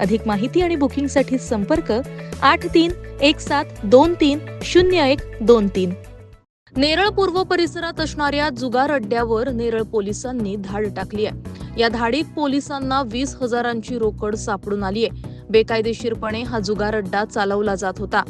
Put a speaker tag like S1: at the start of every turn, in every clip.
S1: अधिक माहिती आणि बुकिंगसाठी संपर्क आठ तीन एक सात दोन तीन शून्य एक दोन तीन. नेरळ पूर्व परिसरात असणाऱ्या जुगार अड्ड्यावर नेरळ पोलिसांनी धाड टाकली आहे. या धाडीत पोलिसांना वीस हजारांची रोकड सापडून आली आहे. बेकायदेशीरपणे हा जुगार अड्डा चालवला जात होता.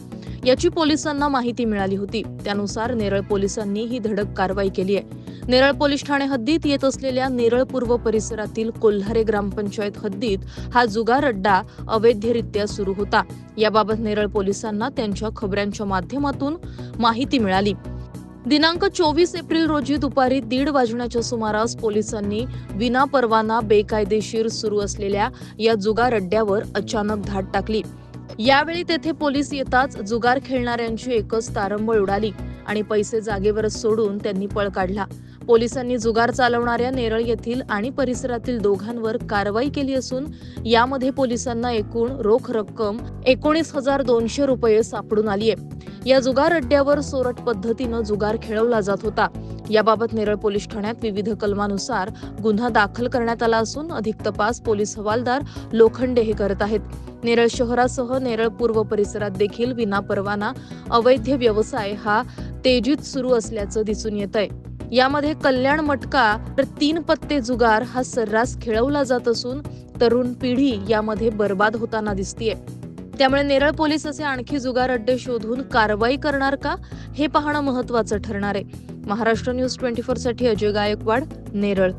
S1: याची पोलिसांना माहिती मिळाली होती. त्यानुसार नेरळ पोलिसांनी ही धडक कारवाई केली आहे. नेरळ पोलीस ठाणे हद्दीत येत असलेल्या नेरळ पूर्व परिसरातील कोल्हारे ग्रामपंचायत हद्दीत हा जुगार अड्डा अवैधरित्या सुरू होता. याबाबत नेरळ पोलिसांना त्यांच्या खबऱ्यांच्या माध्यमातून माहिती मिळाली. दिनांक चोवीस एप्रिल रोजी दुपारी दीड वाजण्याच्या सुमारास पोलिसांनी विना परवाना बेकायदेशीर सुरू असलेल्या या जुगार अड्ड्यावर अचानक धाड टाकली. यावेळी तेथे पोलीस येताच जुगार खेळणाऱ्यांची एकच तारंबळ उडाली आणि पैसे जागेवरच सोडून त्यांनी पळ काढला. पोलिसांनी जुगार चालवणाऱ्या नेरळ येथील आणि परिसरातील दोघांवर कारवाई केली असून यामध्ये पोलिसांना एकूण रोख रक्कम एकोणीस हजार दोनशे रुपये सापडून आली आहे. या जुगार अड्ड्यावर सोरट पद्धतीनं जुगार खेळवला जात होता. याबाबत नेरळ पोलीस ठाण्यात विविध कलमानुसार गुन्हा दाखल करण्यात आला असून अधिक तपास पोलीस हवालदार लोखंडे हे करत आहेत. नेरळ शहरासह नेरळ पूर्व परिसरात देखील विनापरवाना अवैध व्यवसाय हा तेजीत सुरू असल्याचं दिसून येत आहे यामध्ये कल्याण मटका तर तीन पत्ते जुगार हा सर्रास खेळवला जात असून तरुण पिढी यामध्ये बर्बाद होताना दिसतीये. त्यामुळे नेरळ पोलीस असे आणखी जुगार अड्डे शोधून कारवाई करणार का हे पाहणं महत्वाचं ठरणार आहे. महाराष्ट्र न्यूज ट्वेंटी फोरसाठी अजय गायकवाड नेरळ.